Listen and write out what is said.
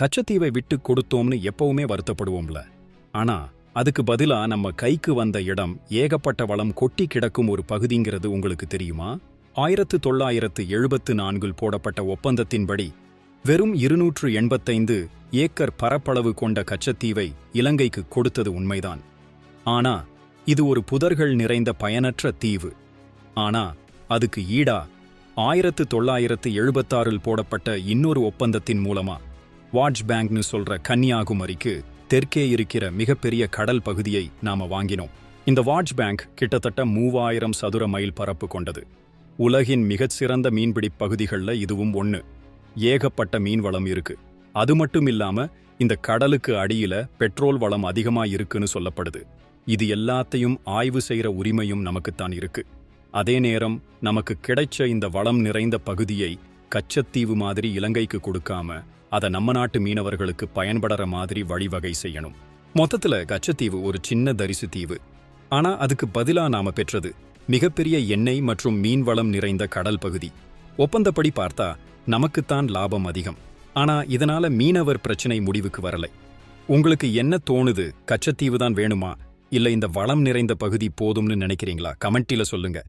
கச்சத்தீவை விட்டு கொடுத்தோம்னு எப்பவுமே வருத்தப்படுவோம்ல. ஆனா அதுக்கு பதிலா நம்ம கைக்கு வந்த இடம் ஏகப்பட்ட வளம் கொட்டி கிடக்கும் ஒரு பகுதிங்கிறது உங்களுக்கு தெரியுமா? ஆயிரத்து தொள்ளாயிரத்து எழுபத்து நான்கில் போடப்பட்ட ஒப்பந்தத்தின்படி வெறும் இருநூற்று எண்பத்தைந்து ஏக்கர் பரப்பளவு கொண்ட கச்சத்தீவை இலங்கைக்கு கொடுத்தது உண்மைதான். ஆனா இது ஒரு புதர்கள் நிறைந்த பயனற்ற தீவு. ஆனா அதுக்கு ஈடா ஆயிரத்து தொள்ளாயிரத்து எழுபத்தாறில் போடப்பட்ட இன்னொரு ஒப்பந்தத்தின் மூலமா வாட்ச் பேங்க்னு சொல்ற கன்னியாகுமரிக்கு தெற்கே இருக்கிற மிகப்பெரிய கடல் பகுதியை நாம வாங்கினோம். இந்த வாட்ச் பேங்க் கிட்டத்தட்ட மூவாயிரம் சதுர மைல் பரப்பு கொண்டது. உலகின் மிகச்சிறந்த மீன்பிடி பகுதிகளில் இதுவும் ஒண்ணு. ஏகப்பட்ட மீன் வளம் இருக்கு. அது மட்டும் இல்லாம இந்த கடலுக்கு அடியில பெட்ரோல் வளம் அதிகமா இருக்குன்னு சொல்லப்படுது. இது எல்லாத்தையும் ஆய்வு செய்யற உரிமையும் நமக்குத்தான் இருக்கு. அதே நேரம் நமக்கு கிடைச்ச இந்த வளம் நிறைந்த பகுதியை கச்சத்தீவு மாதிரி இலங்கைக்கு கொடுக்காம அதை நம்ம நாட்டு மீனவர்களுக்கு பயன்படுற மாதிரி வழிவகை செய்யணும். மொத்தத்துல கச்சத்தீவு ஒரு சின்ன தரிசு தீவு. ஆனா அதுக்கு பதிலா நாம பெற்றது மிகப்பெரிய எண்ணெய் மற்றும் மீன் வளம் நிறைந்த கடல் பகுதி. ஒப்பந்தப்படி பார்த்தா நமக்குத்தான் லாபம் அதிகம். ஆனா இதனால மீனவர் பிரச்சனை முடிவுக்கு வரலை. உங்களுக்கு என்ன தோணுது? கச்சத்தீவு தான் வேணுமா? இல்ல இந்த வளம் நிறைந்த பகுதி போதும்னு நினைக்கிறீங்களா? கமெண்டில சொல்லுங்க.